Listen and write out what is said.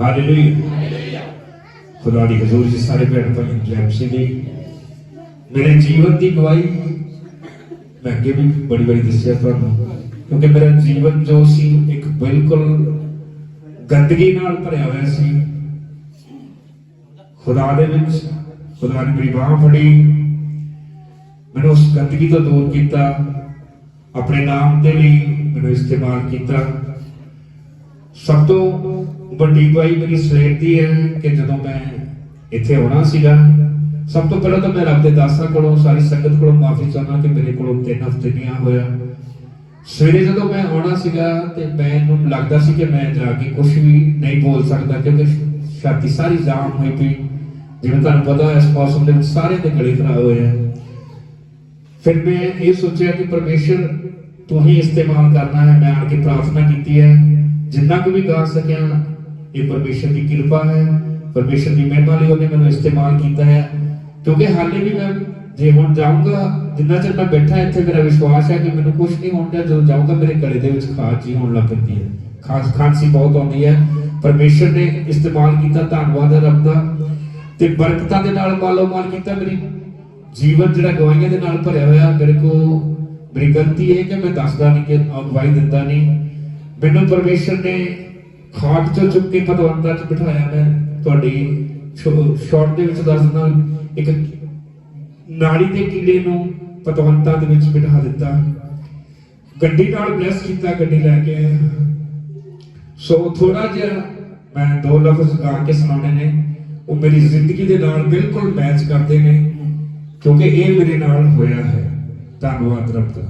Hallelujah ਖੁਦਾ ਦੀ ਹਜ਼ੂਰ ਜੀ, ਸਾਰੇ ਭੈਣ ਭਾਈ, ਜੈਮ ਸਿੰਘ ਮੇਰੇ ਜੀਵਨ ਦੀ ਗਵਾਹੀ, ਮੈਂ ਅੱਗੇ ਵੀ ਬੜੀ ਬੜੀ ਦੱਸਿਆ ਤੁਹਾਨੂੰ, ਕਿਉਂਕਿ ਮੇਰਾ ਜੀਵਨ ਜੋ ਸੀ, ਇੱਕ ਬਿਲਕੁਲ ਗੰਦਗੀ ਨਾਲ ਭਰਿਆ ਹੋਇਆ ਸੀ। ਖੁਦਾ ਦੇ ਵਿੱਚ, ਖੁਦਾ ਨੇ ਮੇਰੀ ਬਾਹ ਫੜੀ। ਮੈਨੂੰ ਉਸ ਗੰਦਗੀ ਤੋਂ ਦੂਰ ਕੀਤਾ, ਆਪਣੇ ਨਾਮ ਦੇ ਲਈ ਮੈਨੂੰ ਇਸਤੇਮਾਲ ਕੀਤਾ। ਸਭ ਤੋਂ ਵੱਡੀ ਗਵਾਹੀ ਮੇਰੀ ਸਵੇਰ ਦੀ ਹੈ ਕਿ ਜਦੋਂ ਮੈਂ ਇੱਥੇ ਆਉਣਾ ਸੀਗਾ, ਸਭ ਤੋਂ ਪਹਿਲਾਂ ਤਾਂ ਮੈਂ ਰੱਬ ਦੇ ਦਾਸਾਂ ਕੋਲੋਂ, ਸਾਰੀ ਸੰਗਤ ਕੋਲੋਂ ਮਾਫੀ ਚਾਹੁੰਦਾ ਕਿ ਮੇਰੇ ਕੋਲੋਂ ਤਿੰਨ ਹਫ਼ਤੇ ਨਹੀਂ ਹੋਇਆ। ਸਵੇਰੇ ਜਦੋਂ ਮੈਂ ਆਉਣਾ ਸੀਗਾ ਤੇ ਮੈਨੂੰ ਲੱਗਦਾ ਸੀ ਕਿ ਮੈਂ ਜਾ ਕੇ ਕੁਝ ਵੀ ਨਹੀਂ ਬੋਲ ਸਕਦਾ ਕਿਉਂਕਿ ਛਾਤੀ ਸਾਰੀ ਜਾਮ ਹੋਈ ਪਈ। ਜਿਵੇਂ ਤੁਹਾਨੂੰ ਪਤਾ ਹੈ ਇਸ ਮੌਸਮ ਦੇ ਵਿੱਚ ਸਾਰੇ ਦੇ ਗਲੇ ਖਰਾਬ ਹੋਏ ਆ। ਫਿਰ ਮੈਂ ਇਹ ਸੋਚਿਆ ਕਿ ਪਰਮੇਸ਼ਰ, ਤੂੰ ਹੀ ਇਸਤੇਮਾਲ ਕਰਨਾ ਹੈ, ਮੈਂ ਆ ਕੇ ਪ੍ਰਾਰਥਨਾ ਕੀਤੀ ਹੈ। ਜਿੰਨਾ ਕੁ ਵੀ ਗਾ ਸਕਿਆ ਇਹ ਪਰਮੇਸ਼ਰ ਦੀ ਕਿਰਪਾ ਹੈ, ਪਰਮੇਸ਼ਰ ਦੀ ਮਿਹਰਬਾਨੀ ਲਈ ਉਹਨੇ ਮੈਨੂੰ ਇਸਤੇਮਾਲ ਕੀਤਾ ਹੈ। ਕਿਉਂਕਿ ਹਾਲੇ ਵੀ ਮੈਂ ਜੇ ਹੁਣ ਜਾਊਂਗਾ, ਜਿੰਨਾ ਚਿਰ ਮੈਂ ਬੈਠਾ ਇੱਥੇ, ਮੇਰਾ ਵਿਸ਼ਵਾਸ ਹੈ ਕਿ ਮੈਨੂੰ ਕੁਝ ਨਹੀਂ ਹੁੰਦਾ ਜਦੋਂ ਜਾਊਂਗਾ ਮੇਰੇ ਗਲੇ ਦੇ ਵਿੱਚ ਖਾਜ ਹੋਣ ਲੱਗ ਪੈਂਦੀ ਹੈ। ਖਾਸ ਖਾਂਸੀ ਬਹੁਤ ਆਉਂਦੀ ਹੈ। ਪਰਮੇਸ਼ਰ ਨੇ ਇਸਤੇਮਾਲ ਕੀਤਾ, ਧੰਨਵਾਦ ਹੈ ਰੱਬ ਦਾ। ਤੇ ਬਰਕਤਾਂ ਦੇ ਨਾਲ ਮਾਲੋ ਮਾਲ ਕੀਤਾ, ਮੇਰੀ ਜੀਵਨ ਜਿਹੜਾ ਗਵਾਈਆਂ ਦੇ ਨਾਲ ਭਰਿਆ ਹੋਇਆ, ਮੇਰੇ ਕੋ ਮੇਰੀ ਗਲਤੀ ਇਹ ਕਿ ਮੈਂ ਦੱਸਦਾ ਨਹੀਂ ਕਿ ਅਗਵਾਈ ਦਿੰਦਾ ਨਹੀਂ। ਮੈਨੂੰ ਪਰਮੇਸ਼ਰ ਨੇ ਖਾਕ ਚੋਂ ਚੁੱਕ ਕੇ ਪਤਵੰਤਾਂ 'ਚ ਬਿਠਾਇਆ ਮੈਂ ਤੁਹਾਡੀ ਸ਼ਾਰਟ ਦੇ ਵਿੱਚ ਦੱਸ ਦਿੰਦਾ। ਇੱਕ ਨਾੜੀ ਦੇ ਕੀੜੇ ਨੂੰ ਪਤਵੰਤਾਂ ਦੇ ਵਿੱਚ ਬਿਠਾ ਦਿੱਤਾ। ਗੱਡੀ ਨਾਲ ਬਲੈਸ ਕੀਤਾ, ਗੱਡੀ ਲੈ ਕੇ ਆਇਆ। ਸੋ ਥੋੜਾ ਜਿਹਾ ਮੈਂ ਦੋ ਲਫ਼ਜ਼ ਗਾ ਕੇ ਸੁਣਾਉਣੇ ਨੇ। ਉਹ ਮੇਰੀ ਜ਼ਿੰਦਗੀ ਦੇ ਨਾਲ ਬਿਲਕੁਲ ਮੈਚ ਕਰਦੇ ਨੇ, ਕਿਉਂਕਿ ਇਹ ਮੇਰੇ ਨਾਲ ਹੋਇਆ ਹੈ। ਧੰਨਵਾਦ ਰੱਬ ਦਾ।